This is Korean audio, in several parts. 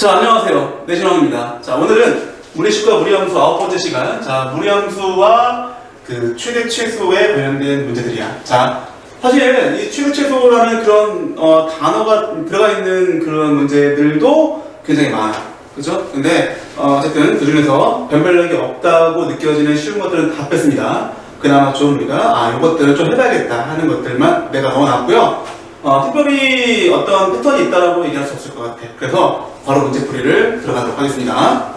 자, 안녕하세요. 내신왕입니다. 자, 오늘은 무리식과 무리함수 아홉 번째 시간. 자, 무리함수와 그 최대 최소에 관련된 문제들이야. 자, 사실 이 최대 최소라는 그런 어, 단어가 들어가 있는 그런 문제들도 굉장히 많아. 그죠? 근데 어, 어쨌든 그 중에서 변별력이 없다고 느껴지는 쉬운 것들은 다 뺐습니다. 그나마 좀 우리가 아, 이것들은 좀 해봐야겠다 하는 것들만 내가 넣어놨고요. 어, 특별히 어떤 패턴이 있다라고 얘기할 수 없을 것 같아. 그래서 바로 문제풀이를 들어가도록 하겠습니다.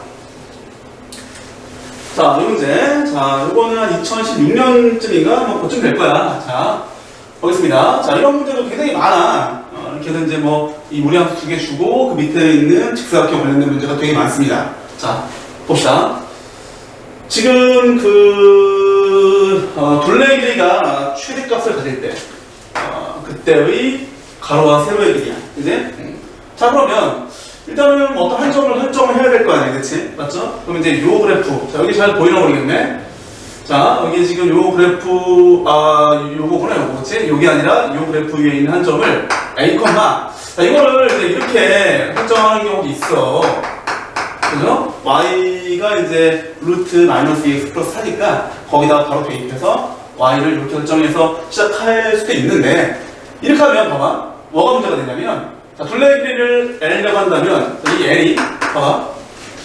자, 이 문제. 자, 이거는 한 2016년쯤인가? 뭐, 그쯤 될 거야. 자, 보겠습니다. 자, 이런 문제도 굉장히 많아. 어, 이렇게 해서 이제 뭐, 이 무리함수 두 개 주고, 그 밑에 있는 직사각형 관련된 문제가 되게 많습니다. 자, 봅시다. 지금 그, 어, 둘레 길이가 최대값을 가질 때, 어, 그때의 가로와 세로의 길이야. 그지? 음. 자, 그러면, 일단은 어떤 한 점을 설정을 해야 될 거 아니야, 그치? 맞죠? 그럼 이제 요 그래프. 자, 여기 잘 보이나 모르겠네. 자, 여기 지금 요 그래프, 아, 요거구나, 요거, 그치? 요게 아니라 요 그래프 위에 있는 한 점을 A, 자, 이거를 이제 이렇게 설정하는 경우도 있어. 그죠? y가 이제 루트 마이너스 2x 플러스 4니까 거기다가 바로 대입해서 y를 이렇게 설정해서 시작할 수도 있는데 이렇게 하면 봐봐 뭐가 문제가 되냐면 자 둘레 길이를 l이라고 한다면 이 l이 봐봐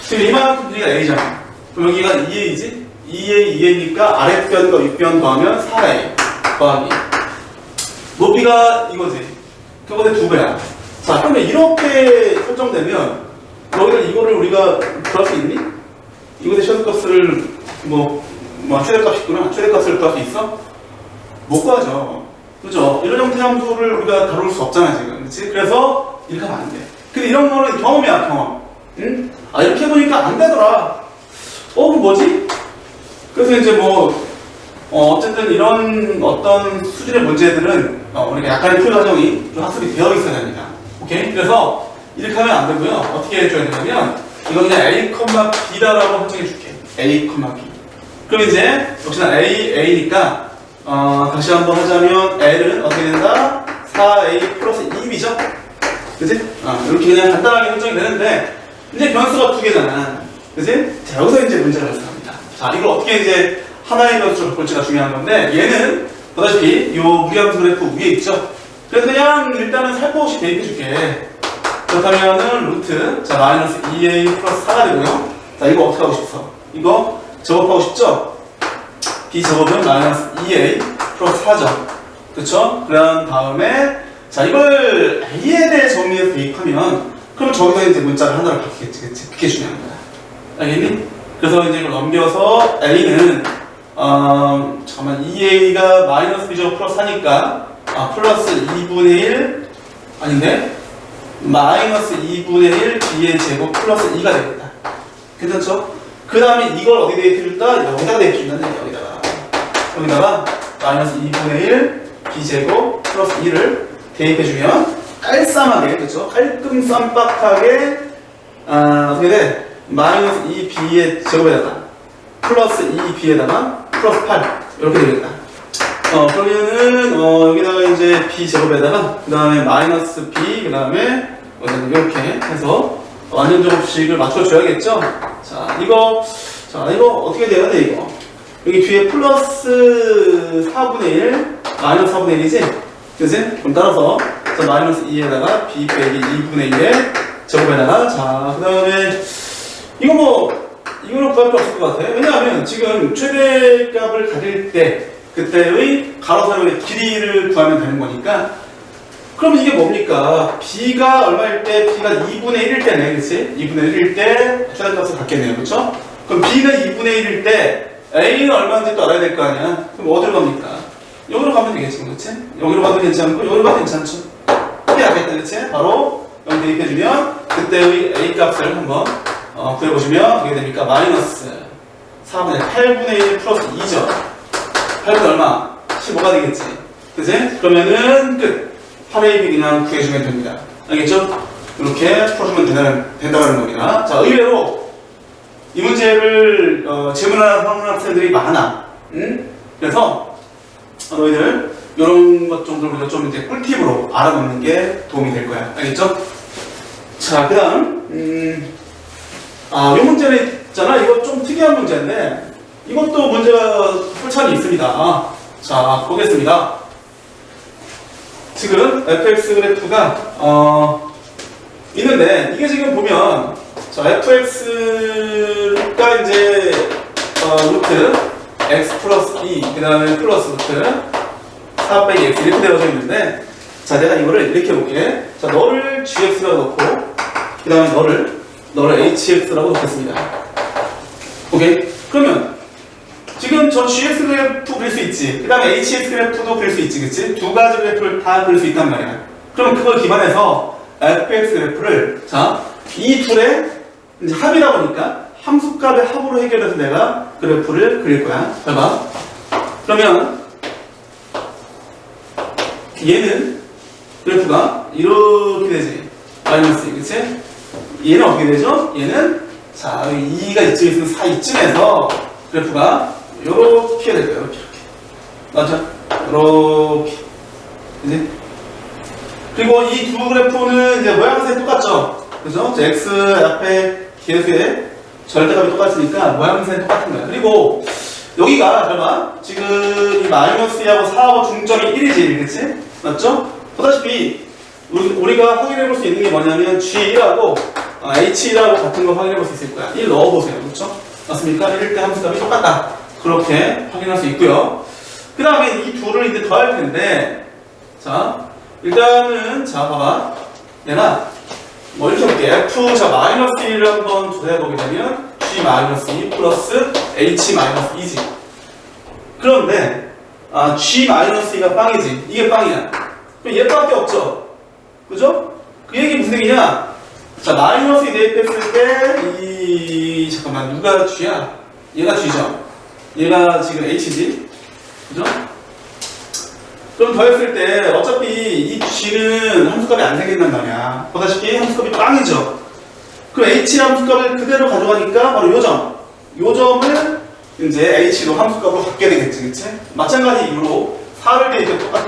지금 이만큼 길이가 a잖아 그럼 여기가 2a이지 2a 2a니까 아랫변과 윗변 더하면 4a 더하기 높이가 이거지 그거보다 두 배야 자 그러면 이렇게 설정되면 여기다 이거를 우리가 구할 수 있니? 이것의 최대값을 뭐, 뭐 최대값 있구나. 최대값을 구할 수 있어? 못 구하죠. 그죠? 이런 형태의 함수를 우리가 다룰 수 없잖아, 지금. 그치? 그래서 이렇게 하면 안 돼. 근데 이런 거는 경험이야, 경험. 응? 아, 이렇게 해보니까 안 되더라. 어, 그럼 뭐지? 그래서 이제 뭐, 어, 어쨌든 이런 어떤 수준의 문제들은 어, 우리가 약간의 풀 과정이 좀 학습이 되어 있어야 됩니다. 오케이? 그래서 이렇게 하면 안 되고요. 어떻게 해줘야 되냐면 이거 그냥 A, B다라고 설정해 줄게. A, B. 그럼 이제 역시나 A, A니까 어, 다시 한번 하자면 L은 어떻게 된다? 4A 플러스 2B죠? 그지? 어, 이렇게 그냥 간단하게 설정이 되는데 이제 변수가 두 개잖아. 그지? 자, 여기서 이제 문제가 발생합니다. 자, 이걸 어떻게 이제 하나의 변수로 바꿀지가 중요한 건데 얘는 보다시피 이 무리함수 그래프 위에 있죠? 그래서 그냥 일단은 살포시 대입해 줄게. 그렇다면은 루트 자 마이너스 2a 플러스 4가 되고요. 자 이거 어떻게 하고 싶어? 이거 제곱하고 싶죠? B 제곱은 마이너스 2a 플러스 4죠. 그쵸? 그런 다음에 자 이걸 a에 대해 정리해서 대입하면 그럼 저기서 이제 문자를 하나로 바뀌겠지, 그치? 그게 중요한 거야. 알겠니? 그래서 이제 이걸 넘겨서 a는 어, 잠깐만 2a가 마이너스 b 제곱 플러스 4니까 아 플러스 2분의 1 아닌데? 마이너스 2분의 1 b의 제곱 플러스 2가 되겠다. 괜찮죠? 그 다음에 이걸 어디 대입해줄다? 여기다가 대입해준다네, 여기다가. 여기다가 마이너스 2분의 1 b 제곱 플러스 2를 대입해주면 깔쌈하게, 그쵸? 깔끔 쌈박하게, 아, 어떻게 돼? 마이너스 2b의 제곱에다가 플러스 2b에다가 플러스 8. 이렇게 되겠다. 어, 그러면은, 어, 여기다가 이제 b 제곱에다가, 그 다음에 마이너스 b, 그 다음에, 이렇게 해서 완전 제곱식을 맞춰줘야겠죠? 자, 이거, 자, 이거 어떻게 돼, 이거? 여기 뒤에 플러스 4분의 1, 마이너스 4분의 1이지? 그지? 그럼 따라서, 자, 마이너스 2에다가 b 빼기 2분의 1에 제곱에다가, 자, 그 다음에, 이거 뭐, 이거는 구할 필요 없을 것 같아. 왜냐하면 지금 최대값을 가질 때, 그때의 가로 세로의 길이를 구하면 되는 거니까 그럼 이게 뭡니까? b가 얼마일 때 b가 2분의 1일 때네 그치? 2분의 1일 때 최대값을 갖겠네요 그쵸? 그럼 b가 2분의 1일 때 a는 얼마인지 또 알아야 될 거 아니야 그럼 어디로 갑니까? 여기로 가면 되겠지 그치? 여기로 가도 괜찮고 여기로 가도 괜찮죠? 이게 알겠다 그치? 바로 여기 대입해주면 그때의 a 값을 한번 어, 구해보시면 어떻게 됩니까? 마이너스 4분의 8분의 1 플러스 2죠 8분 얼마? 15가 되겠지. 그지? 그러면은 끝. 8의 비 그냥 구해주면 됩니다. 알겠죠? 이렇게 풀어주면 된다는, 된다는 겁니다. 자, 의외로 이 문제를 어, 질문하는 학생들이 많아. 응? 그래서 어, 너희들 이런 것 정도를 우리가 좀 이제 꿀팁으로 알아놓는 게 도움이 될 거야. 알겠죠? 자, 그 다음, 음, 아, 이 문제는 있잖아. 이거 좀 특이한 문제인데, 이것도 문제가 풀천이 있습니다. 자, 보겠습니다. 지금 fx 그래프가, 어, 있는데, 이게 지금 보면, 자, fx가 이제, 어, 루트, x 플러스 2, 그 다음에 플러스 루트, 4 빼기 x 이렇게 되어져 있는데, 자, 내가 이거를 이렇게 해볼게. 자, 너를 gx라고 놓고, 그 다음에 너를, 너를 hx라고 놓겠습니다. 오케이? 그러면, 지금 저 gx 그래프 그릴 수 있지. 그 다음에 hx 그래프도 그릴 수 있지. 그치? 두 가지 그래프를 다 그릴 수 있단 말이야. 그럼 그걸 기반해서 fx 그래프를, 자, 이 둘의 이제 합이다 보니까 함수값의 합으로 해결해서 내가 그래프를 그릴 거야. 잘 봐. 그러면, 얘는 그래프가 이렇게 되지. 마이너스 2, 그치? 얘는 어떻게 되죠? 얘는, 자, 2가 이쯤에 있으면 4 이쯤에서 그래프가 요렇게 될 거예요. 이렇게. 맞죠? 요렇게. 그지? 그리고 이 두 그래프는 이제 모양새 똑같죠? 그죠? 저 x 앞에 계수의 절대값이 똑같으니까 모양새는 똑같은 거야. 그리고 여기가 잠깐만 지금 이 마이너스 2하고 4하고 중점이 1이지 그치? 맞죠? 보다시피 우리, 우리 가 확인해 볼 수 있는 게 뭐냐면 G1하고 어, H1하고 같은 거 확인해 볼 수 있을 거야 1 넣어보세요 그렇죠? 맞습니까? 1일 때 함수값이 똑같다 그렇게 확인할 수 있고요 그 다음에 이 둘을 이제 더할 텐데 자 일단은 자 봐봐 얘가 뭐 이렇게 볼게 F 자 마이너스 1을 한번 조사해보게 되면 G 마이너스 2 플러스 H 마이너스 2지. 그런데 아, G 마이너스 2가 빵이지. 이게 빵이야. 그럼 얘밖에 없죠? 그죠? 그 얘기 무슨 얘기냐? 자 마이너스 2 대입했을 때 이 잠깐만 누가 G야? 얘가 G죠? 얘가 지금 H지. 그죠? 그럼 더했을 때 어차피 이 G는 함수값이 안 생긴단 말이야. 보다시피 함수값이 빵이죠. 그럼 H 함수값을 그대로 가져가니까 바로 요 점. 요 점을 이제 H로 함수값으로 갖게 되겠지, 그치? 마찬가지 이유로 4를 대입해 똑같아.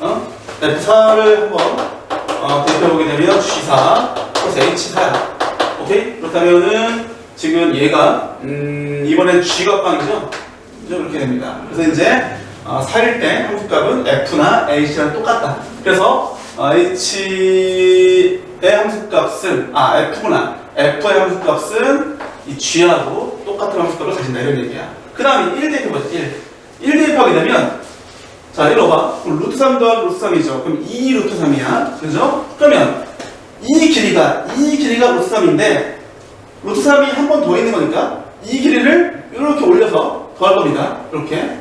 어? F4를 한번 어, 대입해보게 되면 G4 플러스 H4야. 오케이? 그렇다면은 지금 얘가 음, 이번엔 G가 빵이죠? 이렇게 됩니다. 그래서 이제 어, 4일 때 함수값은 f나 h랑 똑같다. 그래서 어, h의 함수값은 아 f구나 f의 함수값은 이 g하고 똑같은 함수값을 가진다 이런 얘기야. 그 다음에 1 대입해보자 1. 1 대입하게 되면 자 이리 와봐. 그럼 루트 3 더하기 루트 3이죠. 그럼 2 루트 3이야. 그죠? 그러면 이 길이가 이 길이가 루트 3인데 루트 3이 한 번 더 있는 거니까 이 길이를 이렇게 올려서 더할 겁니다. 이렇게.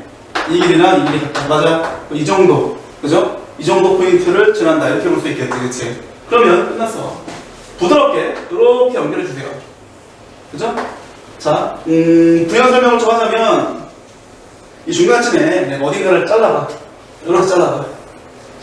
이 길이랑 이 길이. 맞아. 이 정도. 그죠? 이 정도 포인트를 지난다. 이렇게 볼 수 있겠지. 그치? 그러면 끝났어. 부드럽게 이렇게 연결해 주세요. 그죠? 자, 음, 부연 설명을 좀 하자면 이 중간쯤에 내가 어딘가를 잘라봐. 이렇게 잘라봐.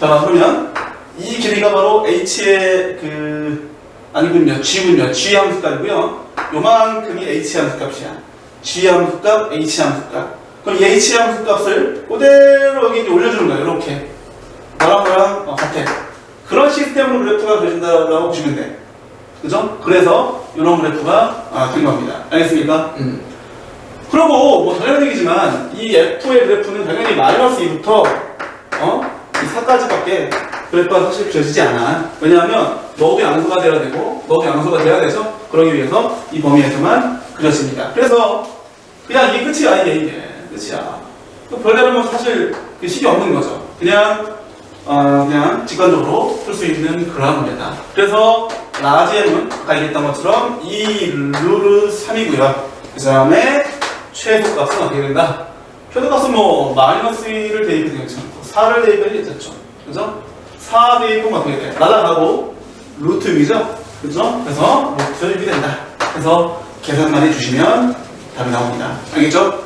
자, 그러면 이 길이가 바로 h의 그 아니군요. g군요. g 함수값이고요. 요만큼이 h 함수값이야. g 함수값, h 함수값. 그럼 이 h 함수값을 그대로 여기 이제 올려주는 거예요. 이렇게. 너랑 너랑 어, 같아. 그런 시스템으로 그래프가 그려진다고 보시면 돼. 그죠? 그래서 이런 그래프가 아, 된 겁니다. 알겠습니까? 음. 그리고 뭐 당연한 얘기지만 이 f의 그래프는 당연히 마이너스 2부터 어? 이 4까지밖에 그래프가 사실 그려지지 않아. 왜냐하면 너도 양수가 돼야 되고 너도 양수가 돼야 돼서 그러기 위해서 이 범위에서만 그려집니다. 그래서 그냥 이게 끝이야 이게 이게 끝이야. 그 별다른 뭐 사실 그 식이 없는 거죠. 그냥 어, 그냥 직관적으로 풀 수 있는 그러한 문제다. 그래서 라지엠은 아까 얘기했던 것처럼 이 룰은 3이고요. 그 다음에 최소값은 어떻게 된다? 최소값은 뭐 마이너스 1을 대입해도 괜찮고 4를 대입해도 괜찮죠. 그죠? 4 대입하면 어떻게 돼? 날아가고 루트 6이죠? 그죠? 그래서 루트 6이 된다. 그래서 계산만 해주시면 답이 나옵니다. 알겠죠?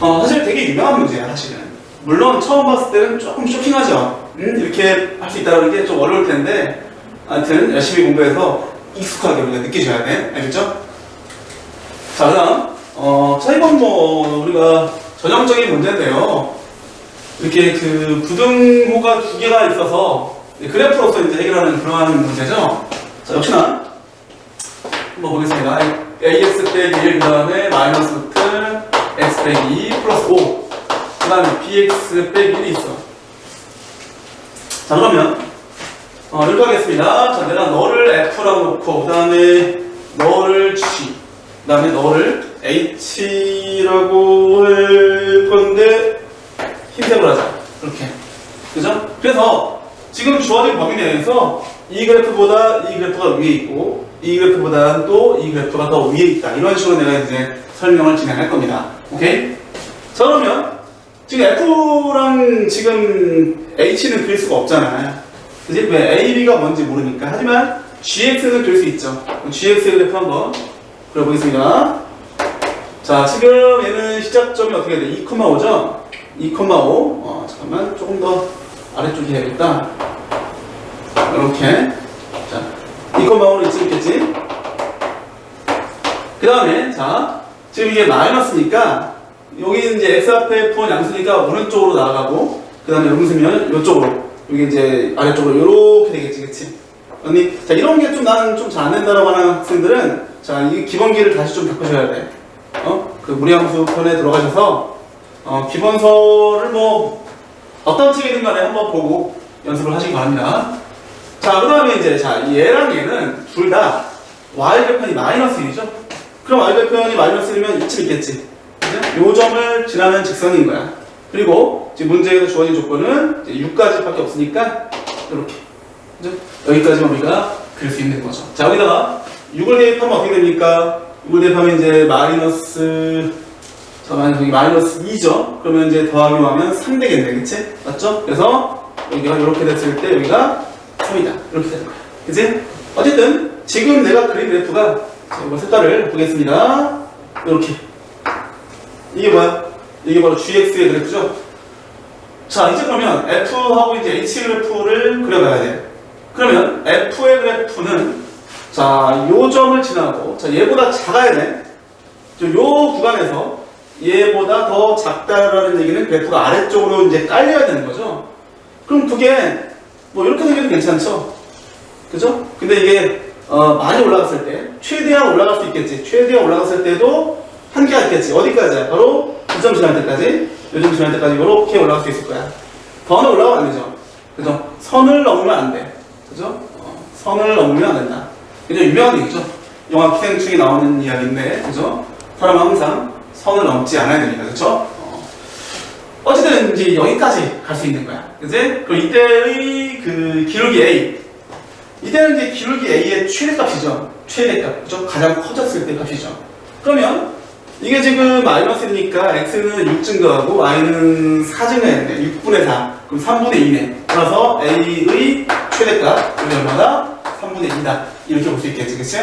어, 사실 되게 유명한 문제야, 사실은. 물론 처음 봤을 때는 조금 쇼킹하죠. 음, 이렇게 할 수 있다는 게 좀 어려울 텐데, 하여튼 열심히 공부해서 익숙하게 우리가 느끼셔야 돼. 알겠죠? 자, 그 다음, 어, 자, 이건 뭐, 우리가 전형적인 문제인데요. 이렇게 그 부등호가 두 개가 있어서 네, 그래프로서 이제 해결하는 그러한 문제죠. 자, 역시나 한번 보겠습니다. ax 빼기 1, 그 다음에 마이너스 x 빼기 2 플러스 5. 그 다음에 bx 빼기 1이 있어. 자, 그러면, 어, 이렇게 하겠습니다. 자, 내가 너를 f라고 놓고, 그 다음에 너를 g, 그 다음에 너를 h라고 할 건데, 흰색으로 하자. 이렇게. 그죠? 그래서 지금 주어진 범위 내에서 이 그래프보다 이 그래프가 위에 있고 이 그래프보다 또이 그래프가 더 위에 있다. 이런 식으로 내가 이제 설명을 진행할 겁니다. 오케이? 자 그러면 지금 F랑 지금 H는 그릴 수가 없잖아요. 그지? 왜? A, B가 뭔지 모르니까. 하지만 GX는 그릴 수 있죠. GX의 그래프 한번 그려보겠습니다. 자, 지금 얘는 시작점이 어떻게 돼? 2,5죠? 2,5. 어, 잠깐만. 조금 더 아래쪽에 해야겠다. 이렇게. 자, 2,5로 이쯤 있겠지? 그 다음에, 자, 지금 이게 마이너스니까, 여기 이제 x 앞에 본 양수니까 오른쪽으로 나아가고, 그 다음에 있으면 이쪽으로, 여기 이제 아래쪽으로 이렇게 되겠지, 그치? 언니, 자, 이런 게 좀 나는 좀 잘 안 된다라고 하는 학생들은, 자, 이 기본기를 다시 좀 바꾸셔야 돼. 어? 그 무리함수 편에 들어가셔서, 어, 기본서를 뭐, 어떤 책이든 간에 한번 보고 연습을 하시기 바랍니다. 자, 그 다음에 이제, 자, 얘랑 얘는 둘 다 y 배편이 마이너스 1이죠? 그럼 y 배편이 마이너스 1이면 이쯤 있겠지. 요 점을 지나는 직선인 거야. 그리고 지금 문제에서 주어진 조건은 이제 6까지밖에 없으니까 이렇게. 여기까지만 우리가 그릴 수 있는 거죠. 자, 여기다가 6을 대입하면 어떻게 됩니까? 6을 대입하면 이제 마이너스 잠깐만 여기 마이너스 2죠? 그러면 이제 더하기로 하면 3 되겠네, 그치? 맞죠? 그래서 여기가 이렇게 됐을 때 여기가 3이다. 이렇게 되는 거야. 그치? 어쨌든 지금 내가 그린 그래프가 자, 이거 색깔을 보겠습니다. 이렇게. 이게 뭐야? 이게 바로 GX의 그래프죠? 자, 이제 그러면 F하고 이제 H 그래프를 그려봐야 돼. 그러면 F의 그래프는 자, 요 점을 지나고 자, 얘보다 작아야 돼. 저요 구간에서 얘보다 더 작다라는 얘기는 그래프가 아래쪽으로 이제 깔려야 되는 거죠. 그럼 그게 뭐 이렇게 생겨도 괜찮죠? 그죠? 근데 이게 어, 많이 올라갔을 때 최대한 올라갈 수 있겠지. 최대한 올라갔을 때도 한계가 있겠지. 어디까지야? 바로 2점 지날 때까지, 요점 지날 때까지 이렇게 올라갈 수 있을 거야. 더는 올라가면 안 되죠. 그죠? 선을 넘으면 안 돼. 그죠? 어, 선을 넘으면 안 된다. 굉장히 유명한 얘기죠. 영화 기생충이 나오는 이야기인데, 그죠? 사람은 항상 선을 넘지 않아야 됩니다. 어. 어쨌든 이제 여기까지 갈 수 있는 거야. 그지? 그럼 이때의 그 기울기 A. 이때는 이제 기울기 A의 최대값이죠. 최대값. 그죠? 가장 커졌을 때 값이죠. 그러면 이게 지금 마이너스니까 X는 6 증가하고 Y는 4 증가했네. 6분의 4. 그럼 3분의 2네. 따라서 A의 최대값. 그게 얼마다? 3분의 2다. 이렇게 볼 수 있겠지. 그치?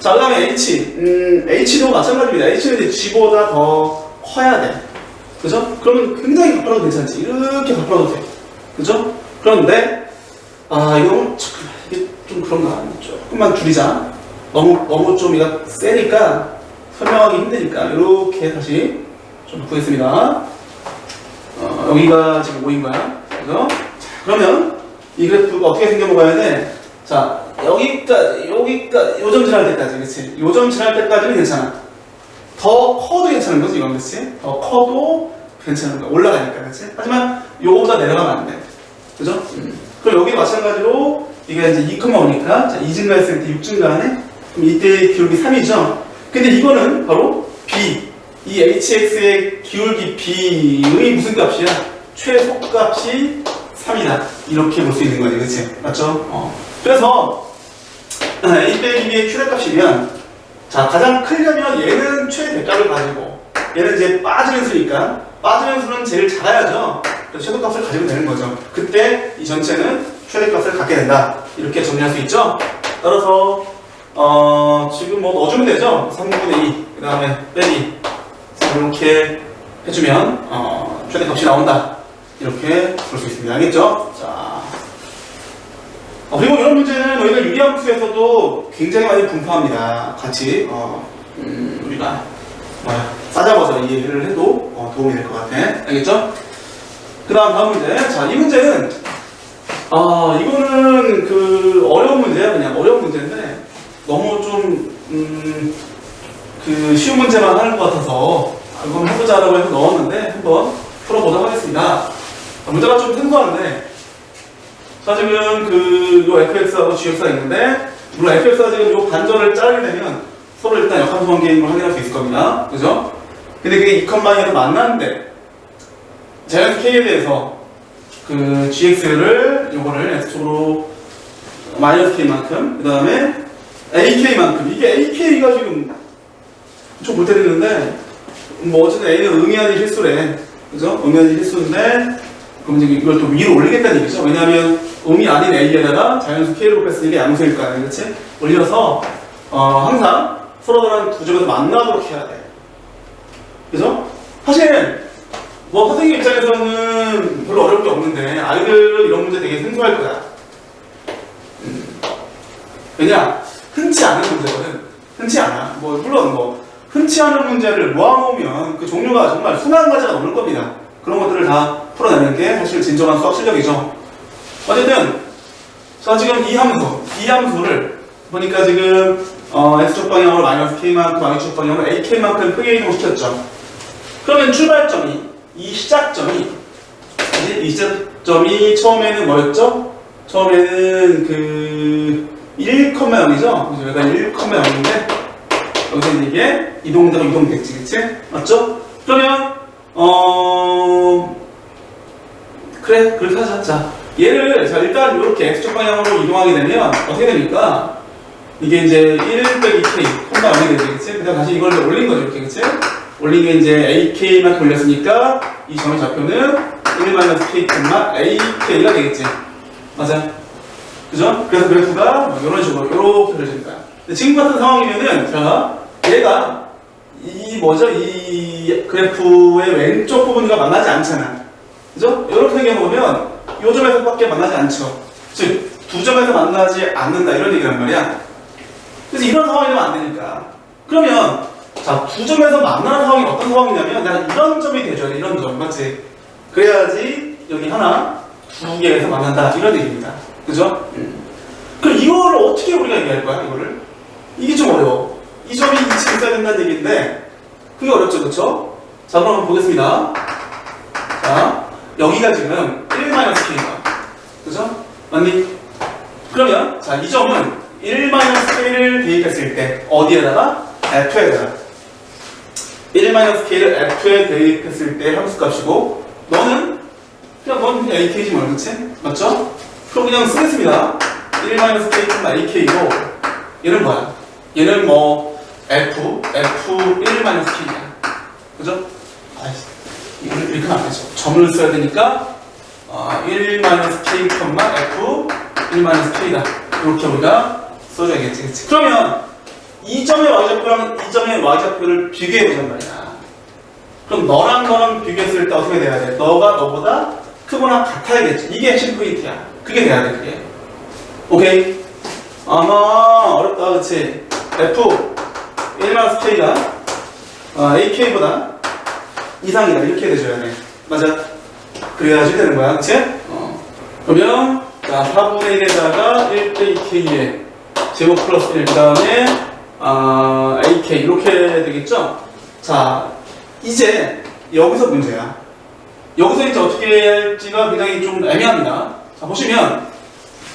자, 그 다음에 H. 음, H도 마찬가지입니다. H는 이제 G보다 더 커야 돼. 그죠? 그러면 굉장히 가파라도 괜찮지. 이렇게 가파라도 돼. 그죠? 그런데, 아, 이거, 참, 이게 좀 그런가. 조금만 줄이자. 너무, 너무 좀 이가 세니까, 설명하기 힘드니까, 이렇게 다시 좀 구했습니다. 어, 여기가 지금 5인 거야. 그죠? 자, 그러면, 이 그래프가 어떻게 생겨먹어야 돼? 자, 여기까지, 여기까지, 요점 지날 때까지, 그치? 요점 지날 때까지는 괜찮아. 더 커도 괜찮은 거지, 이건, 그치? 더 커도 괜찮은 거야. 올라가니까, 그치? 하지만, 요거보다 내려가면 안 돼. 그죠? 음. 그럼 여기 마찬가지로, 이게 이제 2,5니까, 자, 2 증가 했을 때 6 증가하네? 그럼 이때 기울기 3이죠? 근데 이거는 바로 B. 이 HX의 기울기 B의 무슨 값이야? 최소값이 3이다. 이렇게 볼 수 있는 거지, 그치? 맞죠? 어. 그래서, A 빼기 B의 최대값이면, 자, 가장 크려면 얘는 최대값을 가지고, 얘는 이제 빠지는 수니까, 빠지는 수는 제일 작아야죠. 최소값을 가지고 되는 거죠. 그때 이 전체는 최대값을 갖게 된다. 이렇게 정리할 수 있죠? 따라서, 어, 지금 뭐 넣어주면 되죠? 3분의 2, 그 다음에 빼기. 이렇게 해주면, 어, 최대값이 나온다. 이렇게 볼 수 있습니다. 알겠죠? 자. 어, 그리고 이런 문제는 너희들 유리함수에서도 굉장히 많이 분포합니다. 같이, 어, 음, 우리가, 뭐야, 싸잡아서 이 얘기를 해도 어, 도움이 될 것 같아. 알겠죠? 그 다음 다음 문제. 자, 이 문제는 아, 이거는 그 어려운 문제야, 그냥 어려운 문제인데 너무 좀, 음, 그 쉬운 문제만 하는 것 같아서 한번 해보자라고 해서 넣었는데 한번 풀어보도록 하겠습니다. 아, 문제가 좀 생소한데 자, 지금 그, 요 fx하고 gx가 있는데 물론 fx가 지금 요 반절을 자르게 되면 서로 일단 역함수 관계인 걸 확인할 수 있을 겁니다. 그죠? 근데 그게 2컴마이로 만났는데 자연수 k에 대해서 그 gx를 요거를 x축으로 마이너스 k만큼 그 다음에 ak만큼 이게 ak가 지금 좀 못 때리는데 뭐 어쨌든 a는 응이 아닌 실수래 그죠? 응이 아닌 실수인데 그럼 이제 이걸 또 위로 올리겠다는 얘기죠 왜냐하면 음이 아닌 a에다가 자연수 k를 뺐으니까 양수일까 그렇지? 올려서 어, 항상 서로들한 두 점에서 만나도록 해야 돼 그죠? 사실 뭐 선생님 입장에서는 별로 어려울 게 없는데 아이들은 이런 문제 되게 생소할 거야. 음. 왜냐 흔치 않은 문제거든. 흔치 않아. 뭐 물론 뭐 흔치 않은 문제를 모아놓으면 그 종류가 정말 수만 가지가 넘을 겁니다. 그런 것들을 다 풀어내는 게 사실 진정한 수학 실력이죠. 어쨌든 자 지금 이 함수, 이 함수를 보니까 지금 어, x축 방향으로 마이너스 k만큼, y축 방향으로 ak만큼 크게 이동시켰죠. 그러면 출발점이 이 시작점이 이제 이 시작점이 처음에는 뭐였죠? 처음에는 그 1,0이죠? 그래서 여기가 1,0인데 여기서 이게 이동되고 이동됐지, 그치? 맞죠? 그러면 어 그래 그렇게 하자. 자 얘를 자 일단 이렇게 x축 방향으로 이동하게 되면 어떻게 됩니까? 이게 이제 1 빼기 k 콤마 0이 되지, 그치? 그 다음 다시 이걸 올린 거죠, 이렇게, 그치? 올린 게 이제 ak만 돌렸으니까 이 점의 좌표는 1 k, ak가 되겠지. 맞아. 그죠? 그래서 그래프가 뭐 이런 식으로 이렇게 그려집니다. 지금 같은 상황이면은 자 얘가 이 뭐죠? 이 그래프의 왼쪽 부분과 만나지 않잖아. 그죠? 이렇게 생겨보면 이 점에서밖에 만나지 않죠. 즉, 두 점에서 만나지 않는다 이런 얘기란 말이야. 그래서 이런 상황이 되면 안 되니까. 그러면 자, 두 점에서 만나는 상황이 어떤 상황이냐면 내가 이런 점이 되줘야 돼. 이런 점. 맞지? 그래야지 여기 하나, 두 개에서 만난다. 이런 얘기입니다. 그죠? 그럼 이거를 어떻게 우리가 얘기할 거야? 이거를? 이게 좀 어려워. 이 점이 이치 있어야 된다는 얘기인데 그게 어렵죠. 그쵸? 자, 그럼 보겠습니다. 자, 여기가 지금 1-k가. 그죠? 맞니? 그러면 자, 이 점은 1-k를 대입했을 때 어디에다가? f에다가 1-k를 f에 대입했을 때 함수값이고 너는 그냥 넌 ak지 뭐 그렇지? 맞죠? 그럼 그냥 쓰겠습니다 1-k, ak고 얘는 뭐야? 얘는 뭐 f, f1-k야 그죠? 아이씨 이걸 이렇게 되죠 점을 써야 되니까 어, 1-k, f 1-k다. 이렇게 우리가 써줘야겠지 그치? 그러면 이 점의 y좌표랑 이 점의 y좌표를 비교해 보잔 말이야. 그럼 너랑 너랑 비교했을 때 어떻게 돼야 돼? 너가 너보다 크거나 같아야겠지. 이게 핵심 포인트야. 그게 돼야 돼 그게. 오케이? 아마 어렵다 그치? f 1-k가 어, ak보다 이상이다. 이렇게 돼줘야 돼 맞아? 그래야지 되는 거야. 그치? 어. 그러면 자 4분의 1에다가 1-k에 제곱 플러스 1 그다음에 아, AK 이렇게 되겠죠? 자 이제 여기서 문제야. 여기서 이제 어떻게 할지가 굉장히 좀 애매합니다. 자 보시면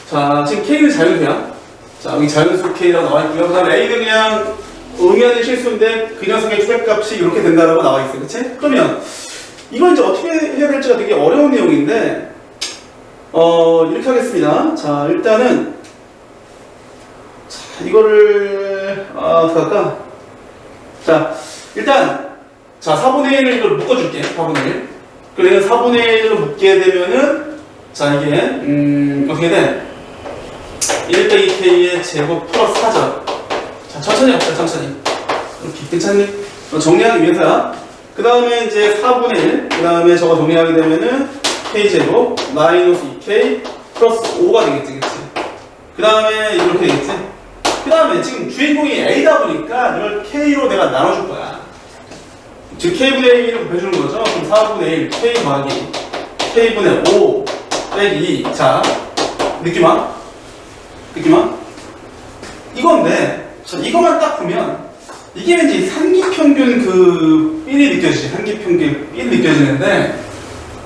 자 지금 K는 자연수야 자 여기 자연수 K라고 나와 있고요. 그 다음에 A는 그냥 응의하는 실수인데 그 녀석의 최대값이 이렇게 된다라고 나와 있어요. 그치? 그러면 이걸 이제 어떻게 해야 될지가 되게 어려운 내용인데 어 이렇게 하겠습니다. 자 일단은 자, 이거를 아 어떻게 할까? 자 일단 자 4분의 1을 이걸 묶어줄게 4분의 1 그래서 4분의 1로 묶게 되면은 자 이게 음 어떻게 돼? 1 빼기 k의 제곱 플러스 4죠. 자 천천히 합시다 천천히 이렇게 괜찮니? 어, 정리하기 위해서야 그 다음에 이제 4분의 1, 그 다음에 저거 정리하게 되면은 k제곱 마이너스 2k 플러스 5가 되겠지, 그치? 그 다음에 이렇게 되겠지? 그 다음에 지금 주인공이 a다 보니까 이걸 k로 내가 나눠줄 거야. 즉 k분의 1을 곱해주는 거죠? 그럼 4분의 1, k 더하기 k분의 5 빼기 2. 자, 느낌 와? 느낌 와? 이건데, 자, 이거만 딱 보면, 이게 왠지 산기평균 그 삘이 느껴지지. 산기평균 삘이 느껴지는데,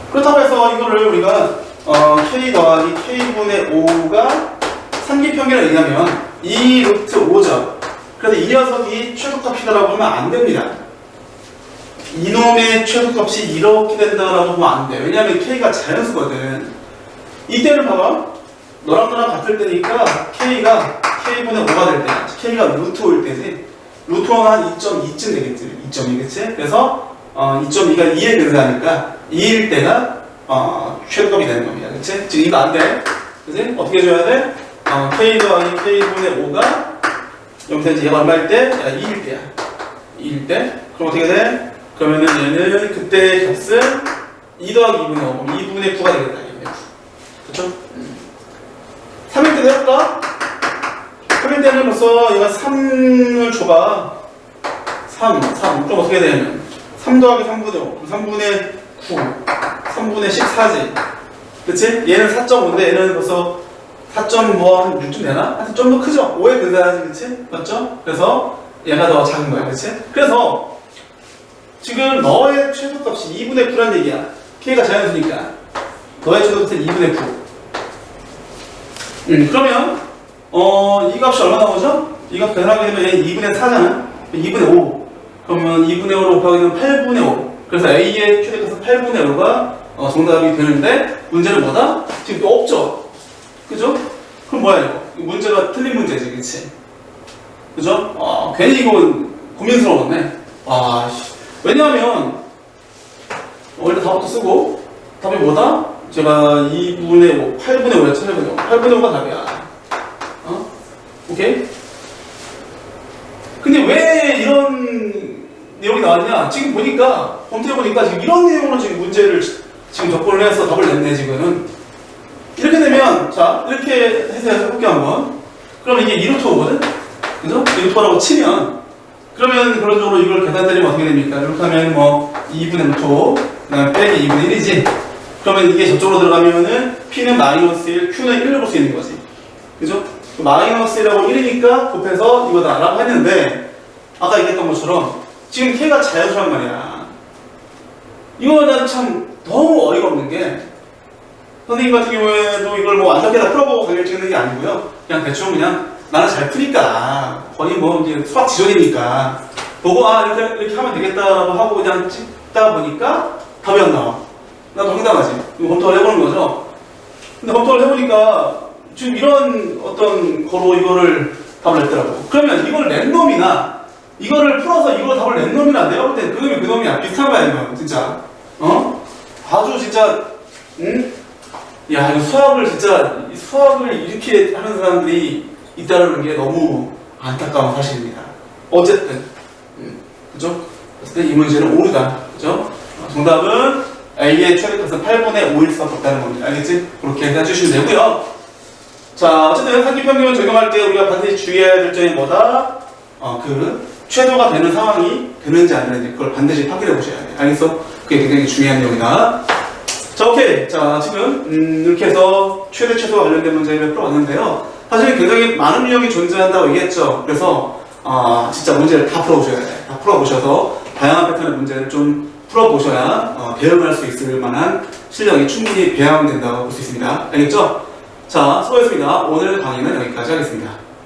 그렇다고 해서 이거를 우리가, 어, K 더하기 K분의 5가 산기평균을 얘기하면, 2 루트 5죠. 그래서 이 녀석이 최소값이다라고 하면 안 됩니다. 이놈의 최소값이 이렇게 된다라고 하면 안 돼. 왜냐하면 K가 자연수거든. 이때는 봐봐. 너랑 나랑 같을 때니까 K가 K분의 5가 될 때야. K가 루트 5일 때지. 루트 5가 한 2.2쯤 되겠지. 2.2겠지? 그래서 어, 2.2가 2에 근사하니까 2일 때가 어, 최소값이 되는 겁니다. 그치? 지금 이거 안 돼. 그치? 어떻게 해줘야 돼? 어, K 더하기 K분의 5가 여기서 이제 얘가 얼마일 때? 야, 2일 때야. 2일 때? 그럼 어떻게 돼? 그러면은 얘는 그때 값은 2 더하기 2분의 5, 2분의 9가 되겠다. 2분의 9. 그쵸? 3일 때도 해볼까? 3일 때는 벌써 얘가 3을 줘봐. 3, 3. 그럼 어떻게 되냐면 3 더하기 3분의 5, 3분의 9, 3분의 14지. 그치? 얘는 4.5인데 얘는 벌써 4.뭐 6쯤 되나? 하여튼 좀 더 크죠? 5에 근사하지, 그치? 맞죠? 그래서 얘가 더 작은 거야, 그치? 그래서 지금 너의 최소값이 2분의 9란 얘기야. K가 자연수니까. 너의 최소값은 2분의 9. 음, 그러면, 어, 이 값이 얼마 나오죠? 이 값 계산하게 되면 얘 2분의 4잖아. 2분의 5. 그러면 2분의 5로 곱하게 되면 8분의 5. 그래서 A의 최대값은 8분의 5가 어, 정답이 되는데, 문제는 뭐다? 지금 또 없죠? 그죠? 그럼 뭐야, 이거? 이 문제가 틀린 문제지, 그치? 그죠? 어, 괜히 이거 고민스러웠네. 아, 씨. 왜냐하면 원래 답부터 쓰고 답이 뭐다? 제가 2분의 5, 8분의 5였죠, 8분의 5. 8분의 5가 답이야. 어? 오케이? 근데 왜 이런 내용이 나왔냐? 지금 보니까, 검토해 보니까 지금 이런 내용으로 지금 문제를 지금 접근을 해서 답을 냈네, 지금은. 이렇게 되면, 자, 이렇게 해서 해볼게요, 한번. 그럼 이게 2루트 5거든? 그죠? 2루트 5라고 치면, 그러면 그런적으로 이걸 계산 때리면 어떻게 됩니까? 이렇게 하면 뭐 2분의 루트 5, 그다음 빼기 2분의 1이지. 그러면 이게 저쪽으로 들어가면은 P는 마이너스 1, Q는 1로 볼 수 있는 거지. 그죠? 마이너스 1하고 1이니까 곱해서 이거 다 알아고 했는데 아까 얘기했던 것처럼 지금 K가 자연수란 말이야. 이거 난 참 너무 어이가 없는 게 선생님 같은 경우에도 이걸 뭐 완벽히 다 풀어보고 강의를 찍는 게 아니고요. 그냥 대충 그냥 나는 잘 푸니까 거의 뭐 이제 수학 지존이니까 보고 아 이렇게 이렇게 하면 되겠다라고 하고 그냥 찍다 보니까 답이 안 나와. 나도 황당하지. 이거 검토를 해보는 거죠. 근데 검토를 해보니까 지금 이런 어떤 거로 이거를 답을 냈더라고. 그러면 이걸 낸 놈이나 이거를 풀어서 이걸 답을 낸 놈이나 내가 볼땐 그 놈이 그 놈이야. 비슷한 거야 이거 진짜. 어? 아주 진짜 응? 야, 이거 수학을 진짜, 이 수학을 이렇게 하는 사람들이 있다는 게 너무 안타까운 사실입니다. 어쨌든, 음, 그죠? 어쨌든 이 문제는 오르다. 그죠? 어, 정답은 A의 최대 값은 8분의 5일 수밖에 없다는 겁니다. 알겠지? 그렇게 해주시면 되고요. 자, 어쨌든 상기 평균을 적용할 때 우리가 반드시 주의해야 될 점이 뭐다? 어, 그, 최도가 되는 상황이 되는지 안 되는지 그걸 반드시 확인해 보셔야 돼요. 알겠어? 그게 굉장히 중요한 내용이다. 자, 오케이. 자, 지금, 음, 이렇게 해서 최대 최소 관련된 문제를 풀어봤는데요. 사실 굉장히 많은 유형이 존재한다고 얘기했죠. 그래서, 아, 진짜 문제를 다 풀어보셔야 돼. 다 풀어보셔서 다양한 패턴의 문제를 좀 풀어보셔야 어, 배움할 수 있을 만한 실력이 충분히 배양된다고 볼 수 있습니다. 알겠죠? 자, 수고했습니다. 오늘 강의는 여기까지 하겠습니다.